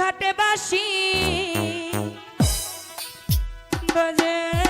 ঘাটে বাসি বাজে।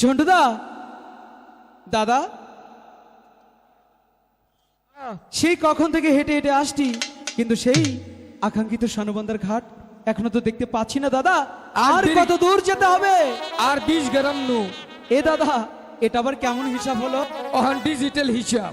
ঝন্টুদা দাদা সেই কখন থেকে হেঁটে হেঁটে আসছি কিন্তু সেই আকাঙ্ক্ষিত সানুবন্দার ঘাট এখনও তো দেখতে পাচ্ছি না দাদা। আর কত দূর যেতে হবে? আর বিশ গ্রাম নু। এ দাদা এটা আবার কেমন হিসাব হলো? ডিজিটাল হিসাব।